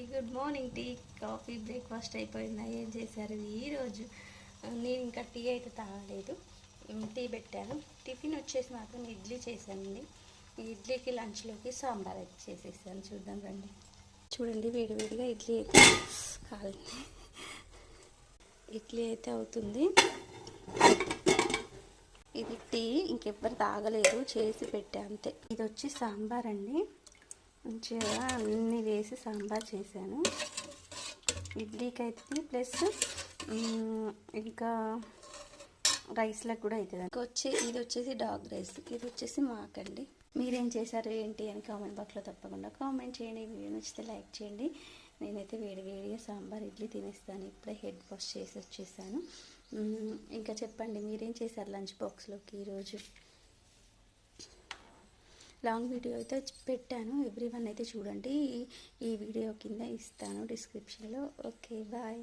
అందరికీ good morning tea coffee breakfast అయిపోయిందా? ఏం చేశారు? ఈరోజు నేను ఇంకా టీ అయితే తాగలేదు. టీ పెట్టాను. టిఫిన్ వచ్చేసి మాత్రం ఇడ్లీ చేశానండి. ఈ ఇడ్లీకి లంచ్లోకి సాంబార్ అయితే చేసేసాను. చూద్దాం రండి. చూడండి వేడివేడిగా ఇడ్లీ అయితే కాలింది. ఇడ్లీ అయితే అవుతుంది. ఇది టీ ఇంకెవ్వరు తాగలేదు. చేసి పెట్టా అంతే. ఇది వచ్చి సాంబార్ అండి. మంచిగా అన్నీ వేసి సాంబార్ చేశాను. ఇడ్లీకి అయితే ప్లస్ ఇంకా రైస్లకు కూడా అవుతుంది ఇంకా వచ్చి ఇది వచ్చేసి డాగ్ రైస్ ఇది వచ్చేసి మాకండి మీరేం చేశారు ఏంటి అని కామెంట్ బాక్స్లో తప్పకుండా కామెంట్ చేయండి. వీడియో నచ్చితే లైక్ చేయండి. నేనైతే వేడి వేడిగా సాంబార్ ఇడ్లీ తినేస్తాను. ఇప్పుడే హెడ్ వాష్ చేసి వచ్చేసాను. ఇంకా చెప్పండి మీరేం చేశారు లంచ్ బాక్స్లోకి ఈరోజు? లాంగ్ వీడియో అయితే పెట్టాను. ఎవ్రీ వన్ అయితే చూడండి. ఈ వీడియో కింద ఇస్తాను డిస్క్రిప్షన్లో. Okay bye.